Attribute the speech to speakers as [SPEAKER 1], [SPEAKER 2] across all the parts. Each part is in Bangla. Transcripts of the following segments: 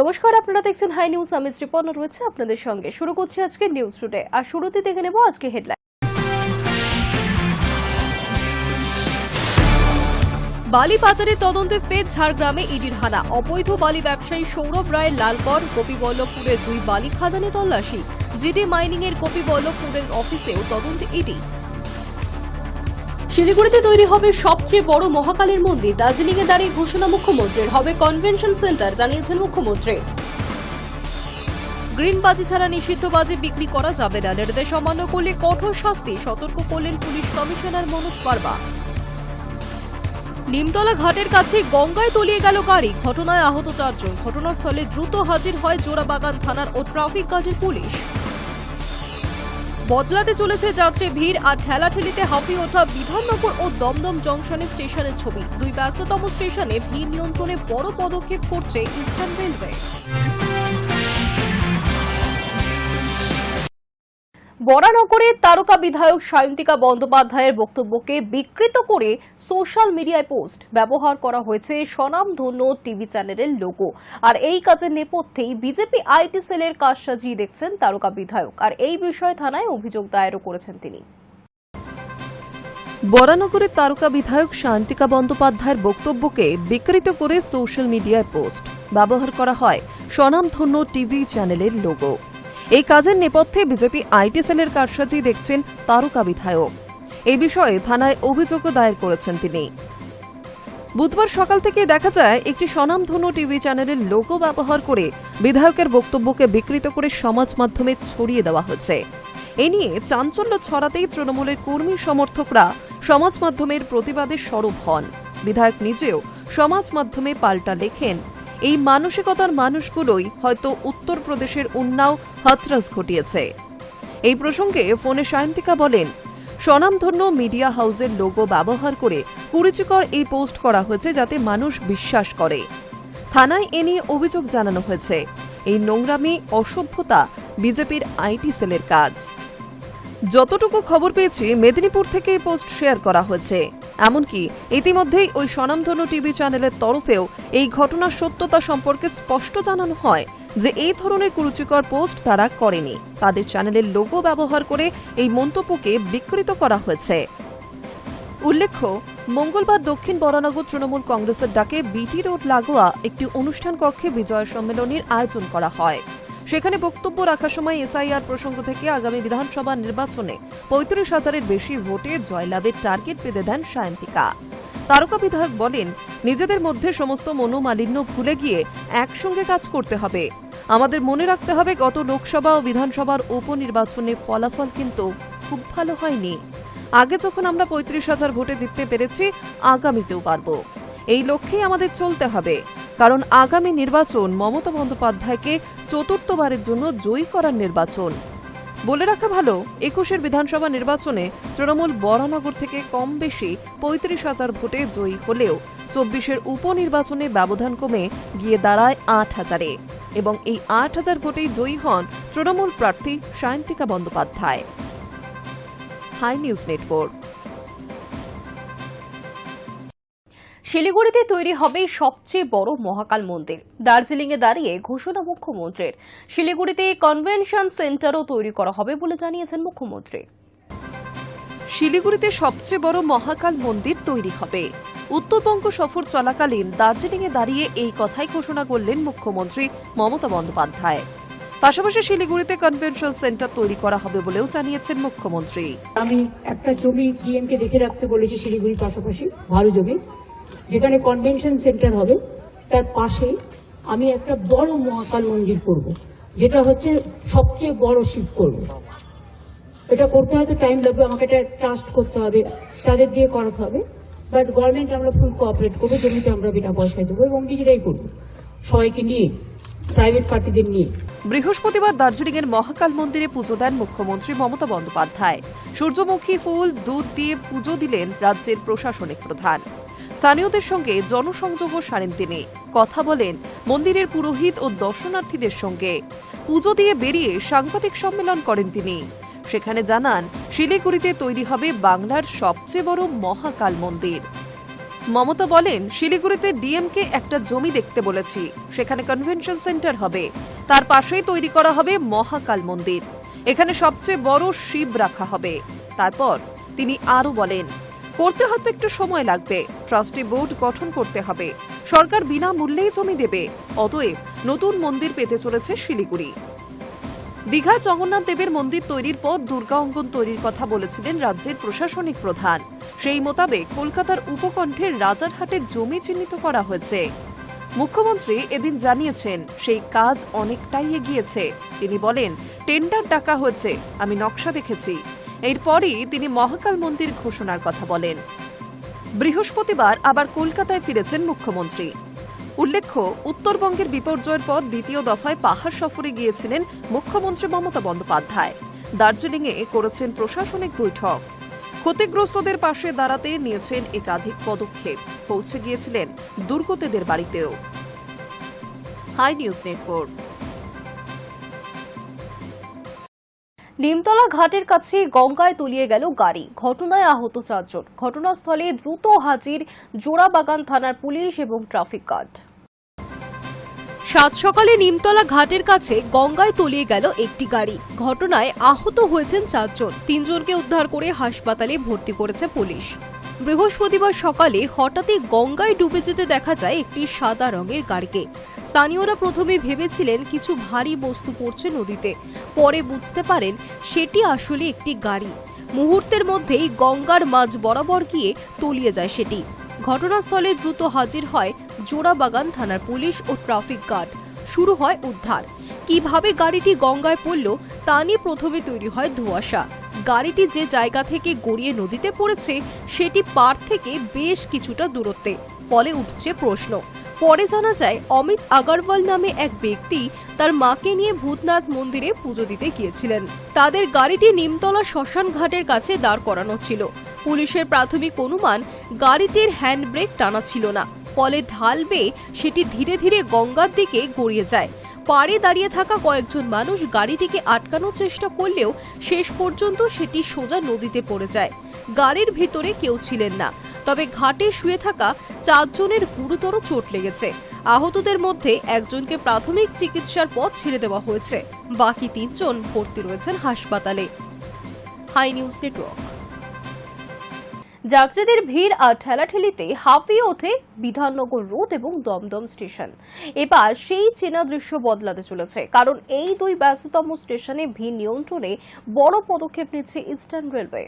[SPEAKER 1] নমস্কার, আপনারা দেখছেন হাই নিউজ আমি শ্রীপর্ণা রয়েছে আপনাদের সঙ্গে। শুরু করছি আজকে নিউজ টুডে আর শুরুতে দেখে নেব আজকে হেডলাইন বালি পাচারের তদন্তে ফের ঝাড়গ্রামে ইডির হানা। অবৈধ বালি ব্যবসায়ী সৌরভ রায়ের লালগড় গোপীবল্লভপুরের দুই বালি খাদানে তল্লাশি। জিডি মাইনিং এর গোপীবল্লভপুরের অফিসেও তদন্তে ইডি। শিলিগুড়িতে তৈরি হবে সবচেয়ে বড় মহাকালের মন্দির। দার্জিলিং এ দাঁড়িয়ে ঘোষণা মুখ্যমন্ত্রীর। হবে কনভেনশন সেন্টার, জানিয়েছেন মুখ্যমন্ত্রী। গ্রিন বাজি ছাড়া নিষিদ্ধ বাজি বিক্রি করা যাবে না। নির্দেশ অমান্য করলে কঠোর শাস্তি, সতর্ক করলেন পুলিশ কমিশনার মনোজ পারবা নিমতলা ঘাটের কাছে গঙ্গায় তলিয়ে গেল গাড়ি। ঘটনায় আহত চারজন। ঘটনাস্থলে দ্রুত হাজির হয় জোড়াবাগান থানার ও ট্রাফিক গার্ডের পুলিশ। বদলাতে চলেছে যাত্রী ভিড় আর ঠেলাঠেলিতে হাঁপিয়ে ওঠা বিধাননগর ও দমদম জংশনে স্টেশনের ছবি। দুই ব্যস্ততম স্টেশনে ভিড় নিয়ন্ত্রণে বড় পদক্ষেপ করছে ইস্টার্ন রেলওয়ে। বরানগরের তারকা বিধায়ক সায়ন্তিকা বন্দ্যোপাধ্যায়ের বক্তব্যকে বিকৃত করে সোশ্যাল মিডিয়ায় পোস্ট। ব্যবহার করা হয়েছে স্বনামধন্য টিভি চ্যানেলের লোগো। আর এই কাজের নেপথ্যেই বিজেপি আইটি সেলের কাজ সাজিয়ে দেখছেন তারকা বিধায়ক। আর এই বিষয়ে থানায় অভিযোগ দায়েরও করেছেন তিনি।
[SPEAKER 2] বরানগরের তারকা বিধায়ক শান্তিকা বন্দ্যোপাধ্যায়ের বক্তব্যকে বিকৃত করে সোশ্যাল মিডিয়ায় পোস্ট। ব্যবহার করা হয় স্বনামধন্য টিভি চ্যানেলের লোগো। এই কাজের নেপথ্যে বিজেপি আইটি সেলের কারসাজি দেখছেন তারকা বিধায়ক। এই বিষয়ে থানায় অভিযোগও দায়ের করেছেন তিনি। বুধবার সকাল থেকে দেখা যায়, একটি স্বনামধন্য টিভি চ্যানেলের লোগো ব্যবহার করে বিধায়কের বক্তব্যকে বিকৃত করে সমাজ মাধ্যমে ছড়িয়ে দেওয়া হয়েছে। এ নিয়ে চাঞ্চল্য ছড়াতেই তৃণমূলের কর্মী সমর্থকরা সমাজ মাধ্যমের প্রতিবাদে সরব হন। বিধায়ক নিজেও সমাজ মাধ্যমে পাল্টা লেখেন এই মানসিকতার মানুষগুলোই হয়তো উত্তরপ্রদেশের উন্নাও হাতরাস ঘটিয়েছে। এই প্রসঙ্গে ফোনে সায়ন্তিকা বলেন, স্বনামধন্য মিডিয়া হাউসের লোগো ব্যবহার করে কুরুচিকর এই পোস্ট করা হয়েছে যাতে মানুষ বিশ্বাস করে। থানায় এ নিয়ে অভিযোগ জানানো হয়েছে। এই নোংরামি, অসভ্যতা বিজেপির আইটি সেলের কাজ। যতটুকু খবর পেয়েছি, মেদিনীপুর থেকে এই পোস্ট শেয়ার করা হয়েছে। এমনকি ইতিমধ্যেই ওই স্বনামধন্য টিভি চ্যানেলের তরফেও এই ঘটনার সত্যতা সম্পর্কে স্পষ্ট জানানো হয় যে এই ধরনের কুরুচিকর পোস্ট তারা করেনি। তাদের চ্যানেলের লোগো ব্যবহার করে এই মন্তব্যকে বিকৃত করা হয়েছে। উল্লেখ্য, মঙ্গলবার দক্ষিণ বরানগর তৃণমূল কংগ্রেসের ডাকে বিটি রোড লাগোয়া একটি অনুষ্ঠান কক্ষে বিজয় সম্মেলনের আয়োজন করা হয়। সেখানে বক্তব্য রাখার সময় এসআইআর প্রসঙ্গ থেকে আগামী বিধানসভা নির্বাচনে পঁয়ত্রিশ হাজারের বেশি ভোটে জয়লাভের টার্গেট বেঁধে দেন সায়ন্তিকা। তারকা বিধায়ক বলেন, নিজেদের মধ্যে সমস্ত মনোমালিন্য ভুলে গিয়ে একসঙ্গে কাজ করতে হবে। আমাদের মনে রাখতে হবে গত লোকসভা ও বিধানসভার উপনির্বাচনে ফলাফল কিন্তু খুব ভালো হয়নি। আগে যখন আমরা পঁয়ত্রিশ হাজার ভোটে জিততে পেরেছি, আগামীতেও পারব। এই লক্ষ্যেই আমাদের চলতে হবে। কারণ আগামী নির্বাচন মমতা বন্দ্যোপাধ্যায়কে চতুর্থবারের জন্য জয়ী করার নির্বাচন। বলে রাখা ভালো, একুশের বিধানসভা নির্বাচনে তৃণমূল বরানগর থেকে কম বেশি পঁয়ত্রিশ হাজার ভোটে জয়ী হলেও চব্বিশের উপনির্বাচনে ব্যবধান কমে গিয়ে দাঁড়ায় আট হাজারে এবং এই আট হাজার ভোটেই জয়ী হন তৃণমূল প্রার্থী Sayantika Bandyopadhyay. High news network.
[SPEAKER 1] শিলিগুড়িতে তৈরি হবে সবচেয়ে বড় মহাকাল মন্দির। দার্জিলিং এ দাঁড়িয়ে ঘোষণা মুখ্যমন্ত্রীর। শিলিগুড়িতে কনভেনশন সেন্টারও তৈরি করা হবে বলে জানিয়েছেন মুখ্যমন্ত্রী।
[SPEAKER 2] শিলিগুড়িতে সবচেয়ে বড় মহাকাল মন্দির তৈরি হবে। উত্তরবঙ্গ সফর চলাকালীন দার্জিলিংয়ে দাঁড়িয়ে এই কথাই ঘোষণা করলেন মুখ্যমন্ত্রী মমতা বন্দ্যোপাধ্যায়। পাশাপাশি শিলিগুড়িতে কনভেনশন সেন্টার তৈরি করা হবে বলেও জানিয়েছেন মুখ্যমন্ত্রী।
[SPEAKER 3] আমি একটা জমি ডিএমকে দেখে রাখতে বলেছি শিলিগুড়ির পাশাপাশি ভালো জমি। যেখানে কনভেনশন সেন্টার হবে, তার পাশে আমি একটা বড় মহাকাল মন্দির করব, যেটা হচ্ছে সবচেয়ে বড় শিব করব। এটা করতে হয়তো টাইম লাগবে, আমাকে এটা ট্রাস্ট করতে হবে, তাদের দিয়ে করাতে হবে বাট গভর্নমেন্ট আমরা ফুল কোঅপারেট করব, জমিতে আমরা বিনা পয়সায় দেবো এবং নিজেরাই করব। সবাইকে নিয়ে প্রাইভেট পার্টিদের নিয়ে।
[SPEAKER 2] বৃহস্পতিবার দার্জিলিংয়ের মহাকাল মন্দিরে পুজো দেন মুখ্যমন্ত্রী মমতা বন্দ্যোপাধ্যায়। সূর্যমুখী ফুল, দুধ দিয়ে পুজো দিলেন রাজ্যের প্রশাসনিক প্রধান। স্থানীয়দের সঙ্গে জনসংযোগও সারেন তিনি। কথা বলেন মন্দিরের পুরোহিত ও দর্শনার্থীদের সঙ্গে। পুজো দিয়ে বেরিয়ে সাংবাদিক সম্মেলন করেন তিনি। সেখানে জানান, শিলিগুড়িতে তৈরি হবে বাংলার সবচেয়ে বড় মহাকাল মন্দির। মমতা বলেন, শিলিগুড়িতে ডিএমকে একটা জমি দেখতে বলেছি। সেখানে কনভেনশন সেন্টার হবে। তার পাশেই তৈরি করা হবে মহাকাল মন্দির। এখানে সবচেয়ে বড় শিব রাখা হবে। তারপর তিনি আরও বলেন করতে হয়তো একটু সময় লাগবে। ট্রাস্টি বোর্ড গঠন করতে হবে। সরকার বিনামূল্যেই জমি দেবে। অতএব নতুন মন্দির পেতে চলেছে শিলিগুড়ি। দীঘায় জগন্নাথ দেবের মন্দির তৈরির পর দুর্গা অঙ্গন তৈরির কথা বলেছিলেন রাজ্যের প্রশাসনিক প্রধান। সেই মোতাবেক কলকাতার উপকণ্ঠের রাজারহাটের জমি চিহ্নিত করা হয়েছে। মুখ্যমন্ত্রী এদিন জানিয়েছেন, সেই কাজ অনেকটাই এগিয়েছে। তিনি বলেন, টেন্ডার ডাকা হয়েছে। আমি নকশা দেখেছি। এরপরই তিনি মহাকাল মন্দির ঘোষণার কথা বলেন। বৃহস্পতিবার আবার কলকাতায় ফিরেছেন মুখ্যমন্ত্রী। উল্লেখ্য, উত্তরবঙ্গের বিপর্যয়ের পর দ্বিতীয় দফায় পাহাড় সফরে গিয়েছিলেন মুখ্যমন্ত্রী মমতা বন্দ্যোপাধ্যায়। দার্জিলিংয়ে করেছেন প্রশাসনিক বৈঠক। ক্ষতিগ্রস্তদের পাশে দাঁড়াতে নিয়েছেন একাধিক পদক্ষেপ। পৌঁছে গিয়েছিলেন দুর্গতদের বাড়িতেও। High news network.
[SPEAKER 1] নিমতলা ঘাটের কাছে গঙ্গায় তলিয়ে গেল গাড়ি। ঘটনায় আহত চারজন। ঘটনাস্থলে দ্রুত হাজির জোড়াবাগান থানার পুলিশ এবং ট্রাফিক গার্ড। সাত সকালে নিমতলা ঘাটের কাছে গঙ্গায় তলিয়ে গেল একটি গাড়ি। ঘটনায় আহত হয়েছেন চারজন। তিনজনকে উদ্ধার করে হাসপাতালে ভর্তি করেছে পুলিশ। বৃহস্পতিবার সকালে হঠাৎই গঙ্গায় ডুবে যেতে দেখা যায় একটি সাদা রঙের গাড়িকে। স্থানীয়রা প্রথমে ভেবেছিলেন কিছু ভারী বস্তু পড়ছে নদীতে। পরে বুঝতে পারেন সেটি আসলে একটি গাড়ি। মুহূর্তের মধ্যেই গঙ্গার মাঝ বরাবর গিয়ে তলিয়ে যায় সেটি। ঘটনাস্থলে দ্রুত হাজির হয় জোড়াবাগান থানার পুলিশ ও ট্রাফিক গার্ড। শুরু হয় উদ্ধার। কীভাবে গাড়িটি গঙ্গায় পড়ল, তা নিয়ে প্রথমে তৈরি হয় ধোঁয়াশা। গাড়িটি যে জায়গা থেকে গড়িয়ে নদীতে পড়েছে, সেটি পার থেকে বেশ কিছুটা দূরত্বে। ফলে উঠছে প্রশ্ন পরে জানা যায়, অমিত আগারওয়াল নামে এক ব্যক্তি তার মাকে নিয়ে ভূতনাথ মন্দিরে পুজো দিতে গিয়েছিলেন। তাদের গাড়িটি নিমতলা শ্মশান ঘাটের কাছে দাঁড় করানো ছিল। পুলিশের প্রাথমিক অনুমান, গাড়িটির হ্যান্ড ব্রেক টানা ছিল না। ফলে ঢাল বেয়ে সেটি ধীরে ধীরে গঙ্গার দিকে গড়িয়ে যায়। পাড়ে দাঁড়িয়ে থাকা কয়েকজন মানুষ গাড়িটিকে আটকানোর চেষ্টা করলেও শেষ পর্যন্ত সেটি সোজা নদীতে পড়ে যায়। গাড়ির ভিতরে কেউ ছিলেন না। তবে ঘাটে শুয়ে থাকা চারজনের গুরুতর চোট লেগেছে। আহতদের মধ্যে একজনকে প্রাথমিক চিকিৎসার পর ছেড়ে দেওয়া হয়েছে। বাকি তিনজন ভর্তি রয়েছেন হাসপাতালে। High news network. যাত্রীদের ভিড় আর ঠেলাঠেলিতে হাঁপিয়ে ওঠে বিধাননগর রোড এবং দমদম স্টেশন। এবার সেই চেনা দৃশ্য বদলাতে চলেছে, কারণ এই দুই ব্যস্ততম স্টেশনে ভিড় নিয়ন্ত্রণে বড় পদক্ষেপ নিচ্ছে ইস্টার্ন রেলওয়ে।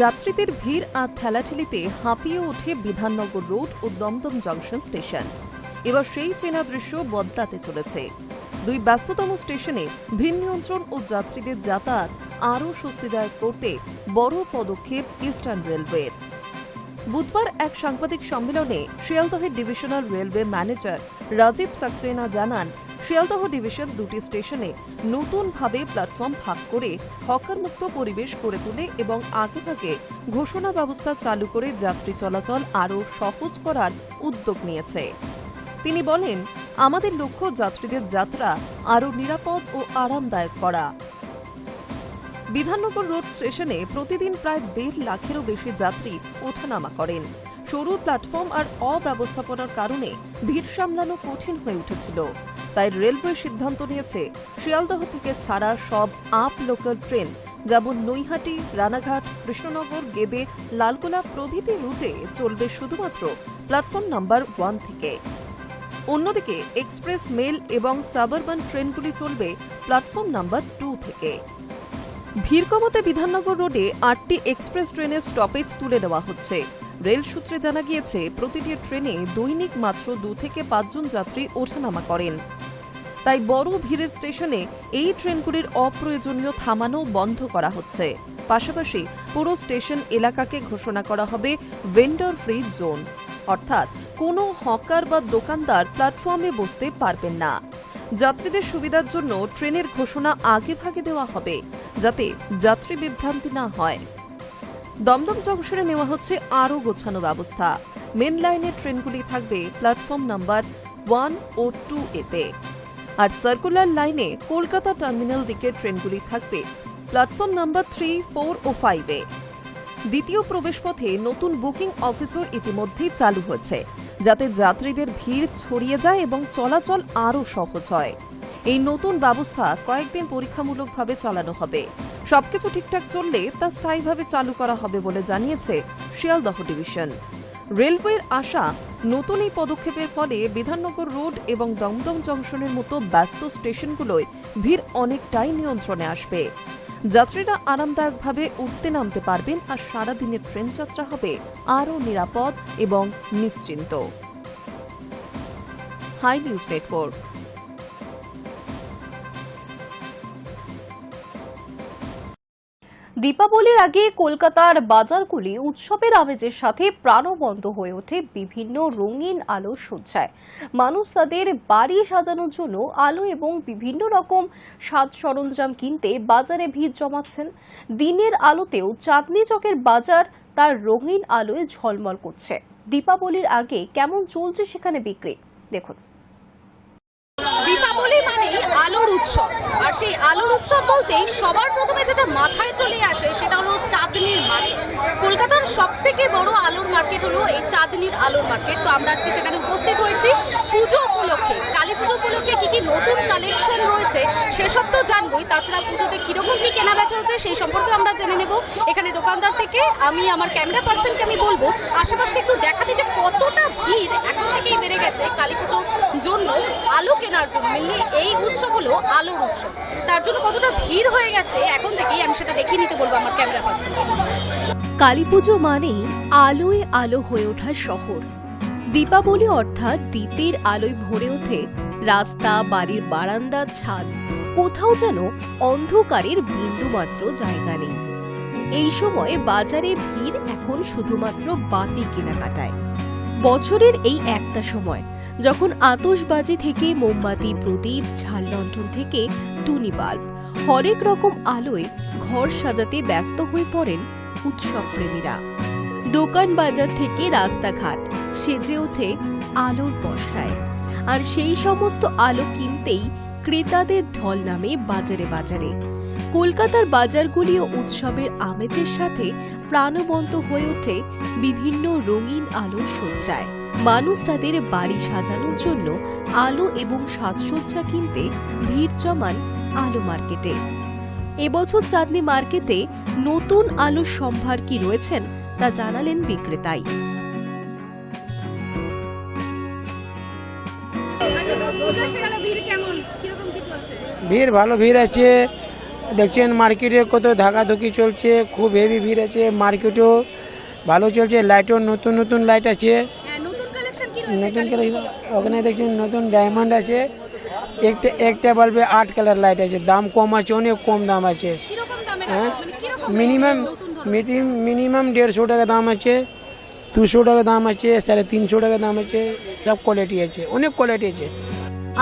[SPEAKER 2] যাত্রীদের ভিড় আর ঠেলাঠেলিতে হাঁপিয়ে ওঠে বিধাননগর রোড ও দমদম জংশন স্টেশন। এবার সেই চেনা দৃশ্য বদলাতে চলেছে। দুই ব্যস্ততম স্টেশনে ভিন নিয়ন্ত্রণ ও যাত্রীদের যাতায়াত আরও স্বস্তিদায়ক করতে বড় পদক্ষেপ ইস্টার্ন রেলওয়ের বুধবার এক সাংবাদিক সম্মেলনে শিয়ালদহের divisional railway manager Rajeev Saxena জানান শিয়ালদহ ডিভিশন দুটি স্টেশনে নতুনভাবে প্ল্যাটফর্ম ভাগ করে হকারমুক্ত পরিবেশ করে তোলে এবং আগেভাগে ঘোষণা ব্যবস্থা চালু করে যাত্রী চলাচল আরও সহজ করার উদ্যোগ নিয়েছে। তিনি বলেন, আমাদের লক্ষ্য যাত্রীদের যাত্রা আরও নিরাপদ ও আরামদায়ক করা। বিধাননগর রোড স্টেশনে প্রতিদিন প্রায় দেড় লাখেরও বেশি যাত্রী ওঠানামা করেন। সরু প্ল্যাটফর্ম আর অব্যবস্থাপনার কারণে ভিড় সামলানো কঠিন হয়ে উঠেছিল। তাই রেলওয়ে সিদ্ধান্ত নিয়েছে, শিয়ালদহ থেকে ছাড়া সব আপ লোকাল ট্রেন যেমন নৈহাটি, রানাঘাট, কৃষ্ণনগর, গেদে লালগোলা প্রভৃতি রুটে চলবে শুধুমাত্র প্ল্যাটফর্ম নাম্বার ওয়ান থেকে। অন্যদিকে এক্সপ্রেস মেল এবং সাবারবান ট্রেনগুলি চলবে প্ল্যাটফর্ম নাম্বার টু থেকে। ভিড় কমাতে বিধাননগর রোডে আটটি এক্সপ্রেস ট্রেনের স্টপেজ তুলে দেওয়া হচ্ছে। রেল সূত্রে জানা গিয়েছে, প্রতিটি ট্রেনে দৈনিক মাত্র দু থেকে পাঁচজন যাত্রী ওঠানামা করেন। তাই বড় ভিড়ের স্টেশনে এই ট্রেনগুলির অপ্রয়োজনীয় থামানো বন্ধ করা হচ্ছে। পাশাপাশি পুরো স্টেশন এলাকাকে ঘোষণা করা হবে ভেন্ডর ফ্রি জোন অর্থাৎ কোনো হকার বা দোকানদার প্ল্যাটফর্মে বসতে পারবেন না। যাত্রীদের সুবিধার জন্য ট্রেনের ঘোষণা আগে ভাগে দেওয়া হবে, যাতে যাত্রী বিভ্রান্তি না হয়। দমদম জংশনে নেওয়া হচ্ছে আরও গোছানো ব্যবস্থা। মেন লাইনের ট্রেনগুলি থাকবে প্ল্যাটফর্ম নাম্বার ওয়ান ও টু এতে। আর সার্কুলার লাইনে কলকাতা টার্মিনাল দিকে ট্রেনগুলি থাকবে প্ল্যাটফর্ম নাম্বার থ্রি, ফোর ও ফাইভে দ্বিতীয় প্রবেশপথে নতুন বুকিং অফিসও ইতিমধ্যেই চালু হয়েছে, যাতে যাত্রীদের ভিড় ছড়িয়ে যায় এবং চলাচল আরও সহজ হয়। এই নতুন ব্যবস্থা কয়েকদিন পরীক্ষামূলকভাবে চালানো হবে। সবকিছু ঠিকঠাক চললে তা স্থায়ীভাবে চালু করা হবে বলে জানিয়েছে শিয়ালদহ ডিভিশন। রেলওয়ের আশা, নতুন এই পদক্ষেপের ফলে বিধাননগর রোড এবং দমদম জংশনের মতো ব্যস্ত স্টেশনগুলোয় ভিড় অনেকটাই নিয়ন্ত্রণে আসবে। যাত্রীরা আরামদায়কভাবে উঠতে নামতে পারবেন আর সারাদিনের ট্রেন যাত্রা হবে আরও নিরাপদ এবং নিশ্চিন্ত। Hi news network.
[SPEAKER 1] দীপাবলির আগে কলকাতার বাজারগুলি উৎসবের আমেজের সাথে প্রাণবন্ত হয়ে ওঠে, বিভিন্ন রঙিন আলো সজ্জায়। মানুষ তাদের বাড়ি সাজানোর জন্য আলো এবং বিভিন্ন রকম সাজ সরঞ্জাম কিনতে বাজারে ভিড় জমাচ্ছেন। দিনের আলোতেও চাঁদনি চকের বাজার তার রঙিন আলোয় ঝলমল করছে। দীপাবলির আগে কেমন চলছে সেখানে বিক্রি? দেখুন।
[SPEAKER 4] দীপাবলি মানেই আলোর উৎসব। আর সেই আলোর উৎসব বলতেই সবার প্রথমে যেটা মাথায় চলে আসে সেটা হলো চাঁদনির মার্কেট কলকাতার সব থেকে বড় আলোর মার্কেট হলো এই চাঁদনির আলোর মার্কেট তো আমরা আজকে সেখানে উপস্থিত হয়েছি পুজো উপলক্ষে। কালী পুজো উপলক্ষে কি কি নতুন কালেকশন রয়েছে সেসব তো জানবোই। তাছাড়া পুজোতে কীরকম কি কেনা বেচা হচ্ছে সেই সম্পর্কে আমরা জেনে নেব। এখানে দোকানদার থেকে আমি, আমার ক্যামেরা পার্সনকে আমি বলব আশেপাশটা একটু দেখাতে যে কতটা ভিড় এখন থেকেই বেড়ে গেছে কালী পুজোর জন্য আলো কেনার জন্য। মেনলি এই উৎসব হলো আলোর উৎসব। তার জন্য কতটা ভিড় হয়ে গেছে, এখন থেকেই আমি সেটা দেখিয়ে নিতে বলব আমার ক্যামেরা পার্সন
[SPEAKER 1] কালীপুজো মানেই আলোয় আলো হয়ে ওঠা শহর। দীপাবলি অর্থাৎ দ্বীপের আলোয় ভরে ওঠে রাস্তা, বাড়ির বারান্দা, ছাদ। কোথাও যেন অন্ধকারের বিন্দুমাত্র জায়গা নেই। এই সময় বাজারে ভিড় এখন শুধুমাত্র বাতি কেনাকাটায়। বছরের এই একটা সময় যখন আতশবাজি থেকে মোমবাতি, প্রদীপ, ঝাল লণ্ঠন থেকে টুনি বাল্ব, হরেক রকম আলোয় ঘর সাজাতে ব্যস্ত হয়ে পড়েন উৎসব প্রেমীরা। দোকান বাজার থেকে রাস্তাঘাট, সেজে ওঠে আলোর পশরায় আর সেই সমস্ত আলো কিনতেই ক্রেতাদের ঢল নামে বাজারে বাজারে। কলকাতার বাজারগুলিও উৎসবের আমেজের সাথে প্রাণবন্ত হয়ে ওঠে বিভিন্ন রঙিন আলোর সজ্জায়। মানুষ তাদের বাড়ি সাজানোর জন্য আলো এবং সাজসজ্জা কিনতে ভিড় জমান আলো মার্কেটে। এবছর চাঁদনি মার্কেটে নতুন আলোর সম্ভার কি রয়েছেন তা জানালেন বিক্রেতাই।
[SPEAKER 4] আচ্ছা ভিড়
[SPEAKER 5] ভালো ভিড় আছে। দেখছেন মার্কেটে কত ধাকাধুকি চলছে খুব হেভি ভিড় আছে মার্কেটও ভালো চলছে লাইটও নতুন নতুন লাইট আছে।
[SPEAKER 4] নতুন
[SPEAKER 5] ওখানে দেখছেন নতুন ডায়মন্ড আছে। একটা একটা বাল্বে আট কালার লাইট আছে। দাম কম আছে অনেক কম দাম আছে। হ্যাঁ?
[SPEAKER 4] মানে
[SPEAKER 5] মিনিমাম মিনিমাম দেড়শো টাকা দাম আছে দুশো টাকা দাম আছে সাড়ে তিনশো টাকা দাম আছে সব কোয়ালিটি আছে অনেক কোয়ালিটি আছে।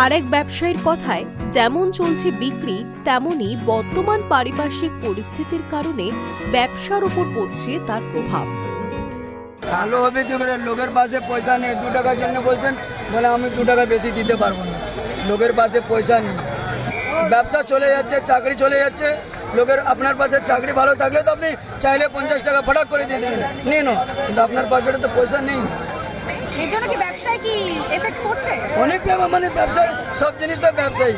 [SPEAKER 1] আরেক ব্যবসায়ীর কথায় যেমন চলছে বিক্রি তেমনি বর্তমান পারিপার্শ্বিক পরিস্থিতির কারণে ব্যবসার উপর পড়ছে তার প্রভাব।
[SPEAKER 6] ভালো হবে তো করে? লোকের পাশে পয়সা নেই। দু টাকার জন্য বলছেন বলে আমি দু টাকা বেশি দিতে পারব না। লোকের পাশে পয়সা নেই। ব্যবসা চলে যাচ্ছে চাকরি চলে যাচ্ছে। লোকের আপনার পাশে চাকরি ভালো থাকলে তো আপনি চাইলে পঞ্চাশ টাকা ফটাক করে দিয়ে দেবেন। নিয়ে নাও। কিন্তু আপনার পকেটে তো পয়সা নেই।
[SPEAKER 4] এর জন্য কি ব্যবসায় কি এফেক্ট করছে
[SPEAKER 6] অনেক মানে ব্যবসায় সব জিনিস তো ব্যবসায়ী।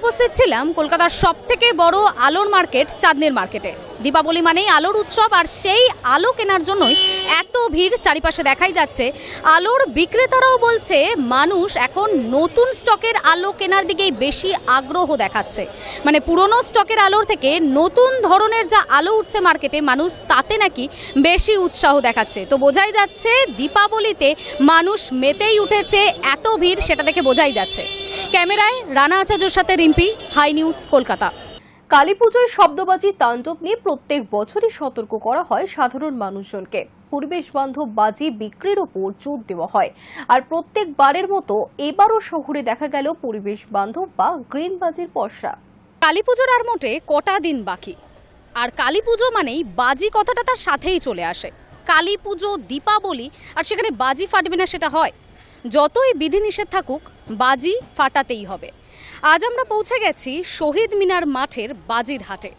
[SPEAKER 4] উপস্থিত ছিলাম কলকাতার সব থেকে বড় আলোর মার্কেট চাঁদনির মার্কেটে। দীপাবলি মানেই আলোর উৎসব, আর সেই আলো কেনার জন্যই এত ভিড় চারিপাশে দেখাই যাচ্ছে। আলোর বিক্রেতারাও বলছে, মানুষ এখন নতুন স্টকের আলো কেনার দিকেই বেশি আগ্রহ দেখাচ্ছে। মানে পুরনো স্টকের আলোর থেকে নতুন ধরনের যা আলো উঠছে মার্কেটে, মানুষ তাতে নাকি বেশি উৎসাহ দেখাচ্ছে। তো বোঝাই যাচ্ছে, দীপাবলিতে মানুষ মেতেই উঠেছে, এত ভিড় সেটা দেখে বোঝাই যাচ্ছে। ক্যামেরায় রানা আচার্যর সাথে রিম্পি হাই নিউজ কলকাতা।
[SPEAKER 1] কালী পুজোয় শব্দবাজি তাণ্ডব নিয়ে প্রত্যেক বছরই সতর্ক করা হয় সাধারণ মানুষজনকে। পরিবেশ বান্ধব বাজি বিক্রির ওপর জোর দেওয়া হয়। আর প্রত্যেকবারের মতো এবারও শহরে দেখা গেল পরিবেশ বান্ধব বা গ্রিন বাজির পসরা।
[SPEAKER 4] কালী পুজোর আর মোটে কটা দিন বাকি। আর কালী পুজো মানেই বাজি কথাটা তার সাথেই চলে আসে। কালী পুজো দীপাবলি আর সেখানে বাজি ফাটবে না সেটা হয়। যতই বিধিনিষেধ থাকুক, বাজি ফাটাতেই হবে। আজ আমরা পৌঁছে গেছি শহীদ মিনার মাঠের বাজির হাটে।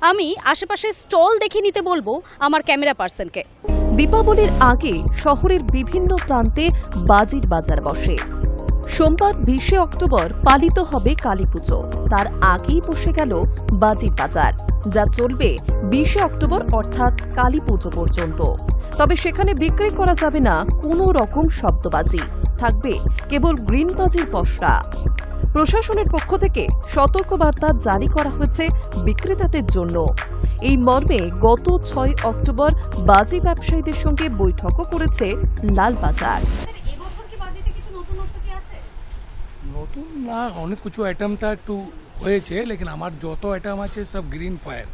[SPEAKER 4] আমি আশেপাশে স্টল দেখে নিতে বলব আমার ক্যামেরা পার্সনকে।
[SPEAKER 2] দীপাবলির আগে শহরের বিভিন্ন প্রান্তে বাজির বাজার বসে। সোমবার বিশে অক্টোবর পালিত হবে কালীপুজো তার আগেই বসে গেল বাজির বাজার, যা চলবে বিশে অক্টোবর অর্থাৎ কালীপুজো পর্যন্ত। তবে সেখানে বিক্রি করা যাবে না কোনো রকম শব্দবাজি, থাকবে কেবল গ্রিন বাজির পসরা। প্রশাসনের পক্ষ থেকে সতর্কবার্তা জারি করা হয়েছে বিক্রেতাদের জন্য। এই মর্মে গত ছয় অক্টোবর বাজি ব্যবসায়ীদের সঙ্গে বৈঠকও করেছে লালবাজার
[SPEAKER 4] এবছর কি বাজিতে কিছু নতুনত্ব কি আছে
[SPEAKER 7] নতুন না অনেক কিছু আইটেমটা একটু হয়েছে লেকিন আমার যত আইটেম আছে সব গ্রিন ফায়ার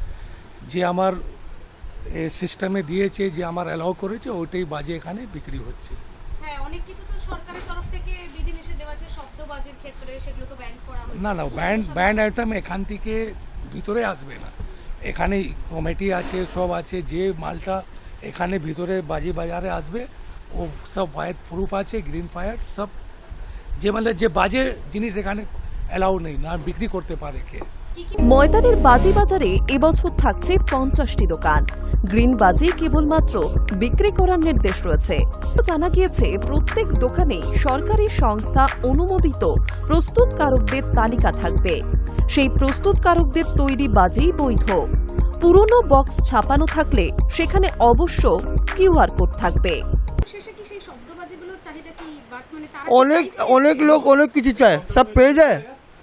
[SPEAKER 7] যে আমার সিস্টেমে দিয়েছে যে আমার অ্যালাউ করেছে ওইটাই বাজে এখানে বিক্রি হচ্ছে।
[SPEAKER 4] হ্যাঁ
[SPEAKER 7] না না ব্যান্ড ব্যান্ড আইটেম এখান থেকে ভিতরে আসবে না। এখানে কমিটি আছে সব আছে যে মালটা এখানে ভিতরে বাজি বাজারে আসবে ও সব ফায়ার প্রুফ আছে গ্রিন ফায়ার সব যে মানে যে বাজে জিনিস এখানে অ্যালাউ নেই না বিক্রি করতে পারে কে।
[SPEAKER 2] ময়দানের বাজি বাজারে এবছর থাকছে পঞ্চাশটি দোকান। গ্রিন বাজি কেবলমাত্র বিক্রি করার নির্দেশ রয়েছে। জানা গিয়েছে প্রত্যেক দোকানে সরকারি সংস্থা অনুমোদিত প্রস্তুতকারকদের তালিকা থাকবে। সেই প্রস্তুতকারকদের তৈরি বাজি বৈধ। পুরনো বক্স ছাপানো থাকলে সেখানে অবশ্য কিউআর কোড থাকবে।
[SPEAKER 8] অনেক অনেক লোক অনেক কিছু চায়। সব পেয়ে যায়।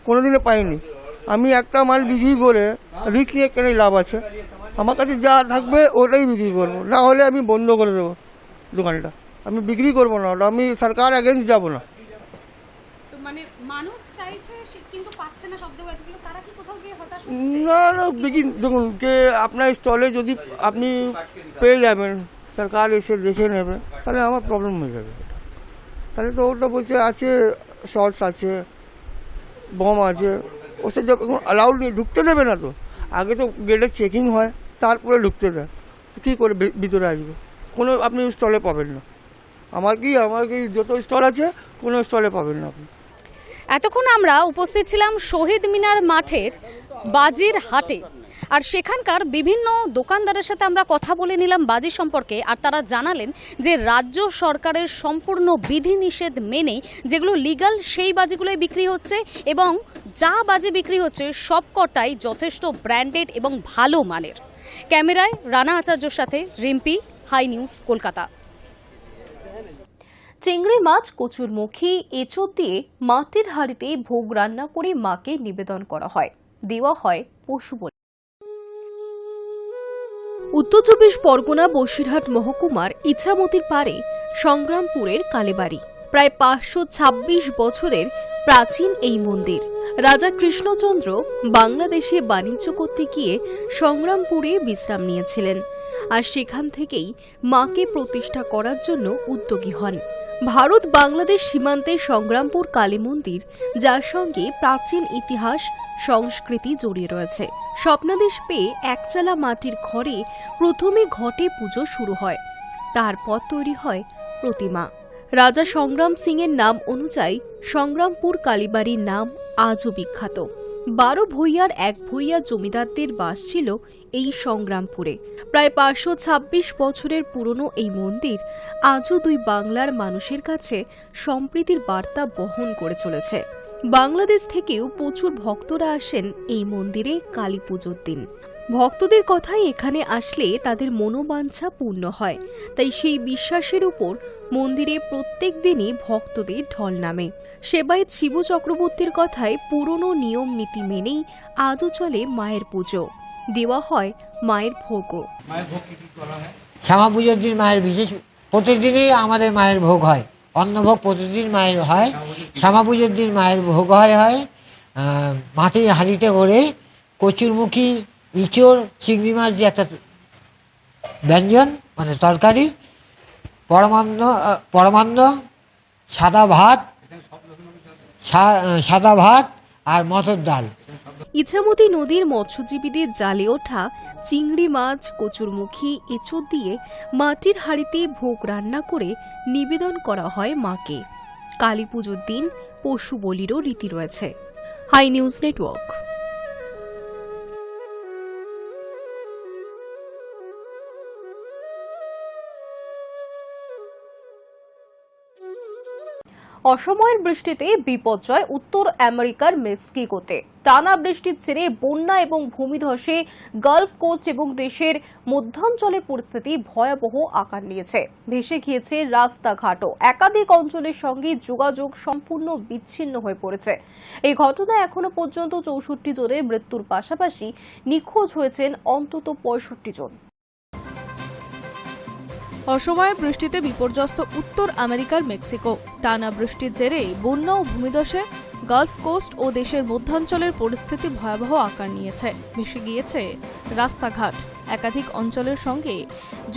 [SPEAKER 8] কোনোদিনে পাইনি। আমি একটা মাল বিক্রি করে রিক্স নিয়ে কেন লাভ আছে? আমার কাছে যা থাকবে ওটাই বিক্রি করব। না হলে আমি বন্ধ করে দেবো দোকানটা। আমি বিক্রি করব না ওটা। আমি সরকার এগেনস্ট যাব না।
[SPEAKER 4] মানে মানুষ চাইছে কিন্তু পাচ্ছে না শব্দবাজিগুলো তারা কি কোথাও গিয়ে হতাশ হচ্ছে?
[SPEAKER 8] না না দেখি দেখুন কে আপনার স্টলে যদি আপনি পেয়ে যাবেন সরকার এসে দেখে নেবে তাহলে আমার প্রবলেম হয়ে যাবে। তাহলে তো ওটা বলছে আছে শর্টস আছে, বম আছে। ওসব যখন অ্যালাউড নেই, ঢুকতে দেবে না তো। আগে তো গেটে চেকিং হয়, তারপরে ঢুকতে দেয়। কী করে ভিতরে আসবে? কোনো আপনি স্টলে পাবেন না। আমার কি আমার কি যত স্টল আছে, কোনো স্টলে পাবেন না আপনি।
[SPEAKER 4] এতক্ষণ আমরা উপস্থিত ছিলাম শহীদ মিনার মাঠের বাজির হাটে। আর সেখানকার বিভিন্ন দোকানদারের সাথে আমরা কথা বলে নিলাম বাজি সম্পর্কে, আর তারা জানালেন যে রাজ্য সরকারের সম্পূর্ণ বিধিনিষেধ মেনেই যেগুলো লিগাল সেই বাজিগুলোই বিক্রি হচ্ছে এবং যা বাজি বিক্রি হচ্ছে সবকটাই যথেষ্ট ব্র্যান্ডেড এবং ভালো মানের। ক্যামেরায় রানা আচার্যর সাথে রিম্পি, হাই নিউজ, কলকাতা।
[SPEAKER 1] চিংড়ি মাছ কচুর কচুরমুখী এঁচোড় দিয়ে মাটির হাঁড়িতে ভোগ রান্না করে মাকে নিবেদন করা হয়। দেওয়া হয় পশু বলি। উত্তর চব্বিশ পরগনা বসিরহাট মহকুমার ইছামতির পারে সংগ্রামপুরের কালেবাড়ি। প্রায় পাঁচশো ছাব্বিশ বছরের প্রাচীন এই মন্দির। রাজা কৃষ্ণচন্দ্র বাংলাদেশে বাণিজ্য করতে গিয়ে সংগ্রামপুরে বিশ্রাম নিয়েছিলেন। আর সেখান থেকেই মাকে প্রতিষ্ঠা করার জন্য উদ্যোগী হন। ভারত বাংলাদেশ সীমান্তে সংগ্রামপুর কালী মন্দির, যার সঙ্গে প্রাচীন ইতিহাস, সংস্কৃতি জড়িয়ে রয়েছে। স্বপ্নাদেশ পেয়ে একচালা মাটির ঘরে প্রথমে ঘটে পুজো শুরু হয়। তারপর তৈরি হয় প্রতিমা। রাজা সংগ্রাম সিং এর নাম অনুযায়ী সংগ্রামপুর কালীবাড়ির নাম আজও বিখ্যাত। বারো ভূঁইয়ার এক ভূঁইয়া জমিদারদের বাস ছিল এই সংগ্রামপুরে। প্রায় পাঁচশো ছাব্বিশ বছরের পুরনো এই মন্দির আজও দুই বাংলার মানুষের কাছে সম্প্রীতির বার্তা বহন করে চলেছে। বাংলাদেশ থেকেও প্রচুর ভক্তরা আসেন এই মন্দিরে কালী পুজোর দিন। ভক্তদের কথাই এখানে আসলে তাদের মনোবাঞ্ছা পূর্ণ হয়। তাই সেই বিশ্বাসের উপর মন্দিরে প্রত্যেক দিনই ভক্তদের ঢল নামে। সেবায়ত শিব চক্রবর্তীর কথায় পুরনো নিয়ম নীতি মেনেই আজও চলে মায়ের পুজো। দেওয়া হয় মায়ের ভোগও।
[SPEAKER 9] শ্যামা পুজোর দিন মায়ের বিশেষ প্রতিদিনই আমাদের মায়ের ভোগ হয়। অন্নভোগ প্রতিদিন মায়ের হয়। শ্যামা পুজোর দিন। মায়ের ভোগ হয় হয়। মাটির হাঁড়িতে করে কচুরমুখী ইঁচড় চিংড়ি মাছ দিয়ে একটা ব্যঞ্জন মানে তরকারি পরমান্ন পরমান্ন সাদা ভাত সাদা ভাত আর মটর ডাল।
[SPEAKER 10] ইছামতি নদীর মৎস্যজীবীদের জালে ওঠা চিংড়ি মাছ, কচুরমুখী, এঁচোড় দিয়ে মাটির হাড়িতে ভোগ রান্না করে নিবেদন করা হয় মাকে। কালী পুজোর দিন পশু বলিরও রীতি রয়েছে। Hi news network.
[SPEAKER 1] অসময়ের বৃষ্টিতে বিপর্যয়, উত্তর আমেরিকার মেক্সিকোতে টানা বৃষ্টির ছেড়ে বন্যা এবং ভূমিধসে গালফ কোস্ট এবং দেশের মধ্যাঞ্চলের পরিস্থিতি ভয়াবহ আকার নিয়েছে। ভেসে গিয়েছে রাস্তাঘাটও। একাধিক অঞ্চলের সঙ্গে যোগাযোগ সম্পূর্ণ বিচ্ছিন্ন হয়ে পড়েছে। এই ঘটনায় এখনও পর্যন্ত চৌষট্টি জনের মৃত্যুর পাশাপাশি নিখোঁজ হয়েছেন অন্তত পঁয়ষট্টি জন।
[SPEAKER 11] অসময়ে বৃষ্টিতে বিপর্যস্ত উত্তর আমেরিকার মেক্সিকো। টানা বৃষ্টির জেরে বন্যা ও ভূমিদশে গালফ কোস্ট ও দেশের মধ্যাঞ্চলের পরিস্থিতি ভয়াবহ আকার নিয়েছে। ভেসে গিয়েছে রাস্তাঘাট। একাধিক অঞ্চলের সঙ্গে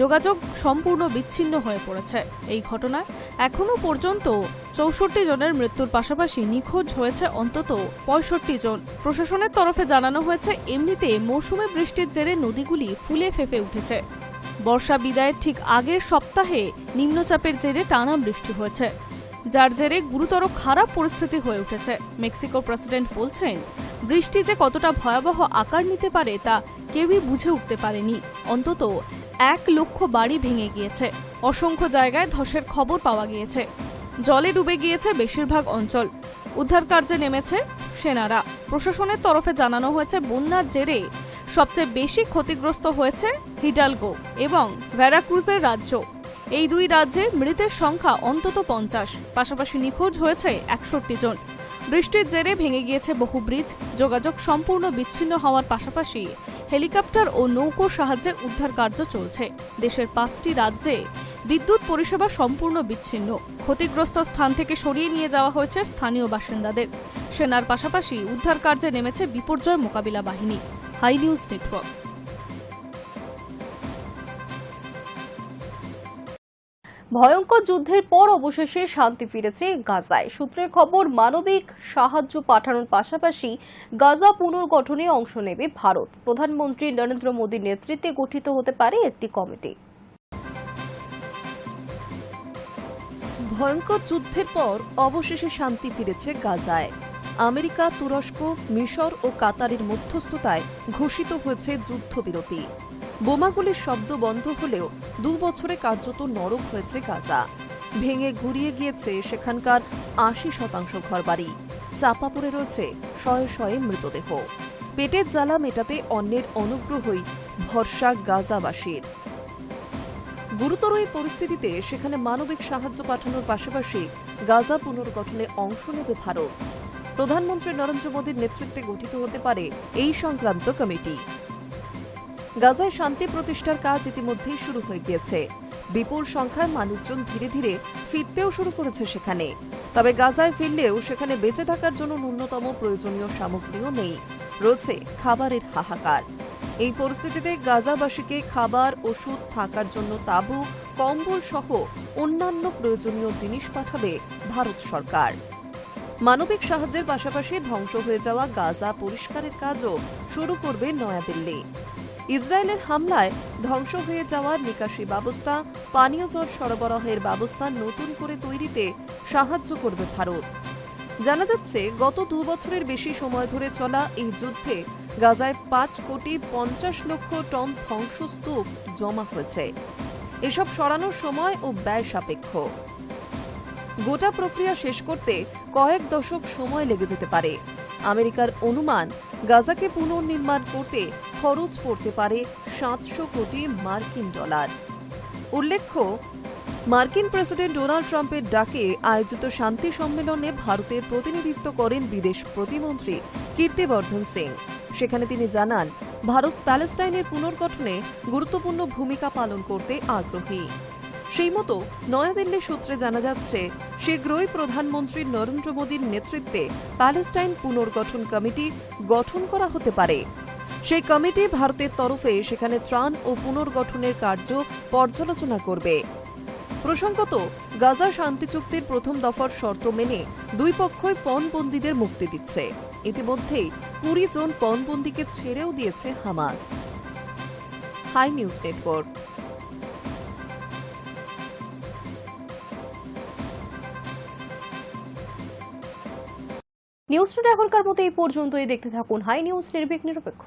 [SPEAKER 11] যোগাযোগ সম্পূর্ণ বিচ্ছিন্ন হয়ে পড়েছে। এই ঘটনায় এখনও পর্যন্ত চৌষট্টি জনের মৃত্যুর পাশাপাশি নিখোঁজ হয়েছে অন্তত পঁয়ষট্টি জন। প্রশাসনের তরফে জানানো হয়েছে, এমনিতে মৌসুমে বৃষ্টির জেরে নদীগুলি ফুলে ফেঁপে উঠেছে। বর্ষা বিদায়ের ঠিক আগের সপ্তাহে নিম্নচাপের জেরে টানা বৃষ্টি হয়েছে, যার জেরে গুরুতর খারাপ পরিস্থিতি হয়ে উঠেছে। মেক্সিকো প্রেসিডেন্ট বলছেন, বৃষ্টি যে কতটা ভয়াবহ আকার নিতে পারে তা কেউই বুঝে উঠতে পারেনি। অন্তত এক লক্ষ বাড়ি ভেঙে গিয়েছে। অসংখ্য জায়গায় ধসের খবর পাওয়া গিয়েছে। জলে ডুবে গিয়েছে বেশিরভাগ অঞ্চল। উদ্ধার কার্যে নেমেছে সেনারা। প্রশাসনের তরফে জানানো হয়েছে, বন্যার জেরে সবচেয়ে বেশি ক্ষতিগ্রস্ত হয়েছে হিডালগো এবং ভ্যারাক্রুজের রাজ্য। এই দুই রাজ্যে মৃতের সংখ্যা অন্তত পঞ্চাশ, পাশাপাশি নিখোঁজ হয়েছে একষট্টি জন। বৃষ্টির জেরে ভেঙে গিয়েছে বহু ব্রিজ, যোগাযোগ সম্পূর্ণ বিচ্ছিন্ন হওয়ার পাশাপাশি হেলিকপ্টার ও নৌকো সাহায্যে উদ্ধার কার্য চলছে। দেশের পাঁচটি রাজ্যে বিদ্যুৎ পরিষেবা সম্পূর্ণ বিচ্ছিন্ন। ক্ষতিগ্রস্ত স্থান থেকে সরিয়ে নিয়ে যাওয়া হয়েছে স্থানীয় বাসিন্দাদের। সেনার পাশাপাশি উদ্ধার কার্যে নেমেছে বিপর্যয় মোকাবিলা বাহিনী। হাই নিউজ নেটওয়ার্ক
[SPEAKER 1] ভয়ঙ্কর যুদ্ধের পর অবশেষে শান্তি ফিরেছে গাজায়। সূত্রের খবর, মানবিক সাহায্য পাঠানোর পাশাপাশি গাজা পুনর্গঠনে অংশ নেবে ভারত। প্রধানমন্ত্রী নরেন্দ্র মোদীর নেতৃত্বে গঠিত হতে পারে একটি কমিটি।
[SPEAKER 2] ভয়ঙ্কর যুদ্ধের পর অবশেষে শান্তি ফিরেছে গাজায়। আমেরিকা, তুরস্ক, মিশর ও কাতারের মধ্যস্থতায় ঘোষিত হয়েছে যুদ্ধবিরতি। বোমাগুলির শব্দ বন্ধ হলেও দু বছরে কার্যত নরক হয়েছে গাজা। ভেঙে ঘুরিয়ে গিয়েছে সেখানকার আশি শতাংশ ঘরবাড়ি। চাপা পড়ে রয়েছে শয়ে শয়ে মৃতদেহ। পেটের জ্বালা মেটাতে অন্যের অনুগ্রহই ভরসা গাজাবাসীর। গুরুতর এই পরিস্থিতিতে সেখানে মানবিক সাহায্য পাঠানোর পাশাপাশি গাজা পুনর্গঠনে অংশ নেবে ভারত। প্রধানমন্ত্রী নরেন্দ্র মোদীর নেতৃত্বে গঠিত হতে পারে এই সংক্রান্ত কমিটি। গাজায় শান্তি প্রতিষ্ঠার কাজ ইতিমধ্যেই শুরু হয়ে গিয়েছে। বিপুল সংখ্যায় মানুষজন ধীরে ধীরে ফিরতেও শুরু করেছে সেখানে। তবে গাজায় ফিরলেও সেখানে বেঁচে থাকার জন্য ন্যূনতম প্রয়োজনীয় সামগ্রীও নেই। রয়েছে খাবারের হাহাকার। এই পরিস্থিতিতে গাজাবাসীকে খাবার, ওষুধ থাকার জন্য তাঁবু, কম্বল সহ অন্যান্য প্রয়োজনীয় জিনিস পাঠাবে ভারত সরকার। মানবিক সাহায্যের পাশাপাশি ধ্বংস হয়ে যাওয়া গাজা পরিষ্কারের কাজও শুরু করবে নয়াদিল্লি। ইসরায়েলের হামলায় ধ্বংস হয়ে যাওয়া নিকাশি ব্যবস্থা, পানীয় জল সরবরাহের ব্যবস্থা নতুন করে তৈরিতে সাহায্য করবে ভারত। জানা যাচ্ছে, গত দু বছরের বেশি সময় ধরে চলা এই যুদ্ধে গাজায় পাঁচ কোটি পঞ্চাশ লক্ষ টন ধ্বংসস্তূপ জমা হয়েছে। এসব সরানোর সময় ও ব্যয় সাপেক্ষ। গোটা প্রক্রিয়া শেষ করতে কয়েক দশক সময় লেগে যেতে পারে। আমেরিকার অনুমান গাজাকে পুনর্নির্মাণ করতে খরচ পড়তে পারে সাতশো কোটি মার্কিন ডলার। উল্লেখ্য, মার্কিন প্রেসিডেন্ট ডোনাল্ড ট্রাম্পের ডাকে আয়োজিত শান্তি সম্মেলনে ভারতের প্রতিনিধিত্ব করেন বিদেশ প্রতিমন্ত্রী কীর্তিবর্ধন সিং। সেখানে তিনি জানান, ভারত প্যালেস্টাইনের পুনর্গঠনে গুরুত্বপূর্ণ ভূমিকা পালন করতে আগ্রহী। সেই মতো নয়াদিল্লি সূত্রে জানা যাচ্ছে, শীঘ্রই প্রধানমন্ত্রী নরেন্দ্র মোদীর নেতৃত্বে প্যালেস্টাইন পুনর্গঠন কমিটি গঠন করা হতে পারে। সেই কমিটি ভারতের তরফে সেখানে ত্রাণ ও পুনর্গঠনের কার্য পর্যালোচনা করবে। প্রসঙ্গত, গাজা শান্তি চুক্তির প্রথম দফার শর্ত মেনে দুই পক্ষই পণবন্দীদের মুক্তি দিচ্ছে। ইতিমধ্যেই কুড়ি জন পণবন্দীকে ছেড়েও দিয়েছে হামাস। High news network.
[SPEAKER 1] নিউজটা এখনকার মতো এই পর্যন্তই। দেখতে থাকুন হাই নিউজ নির্ভীক নিরপেক্ষ।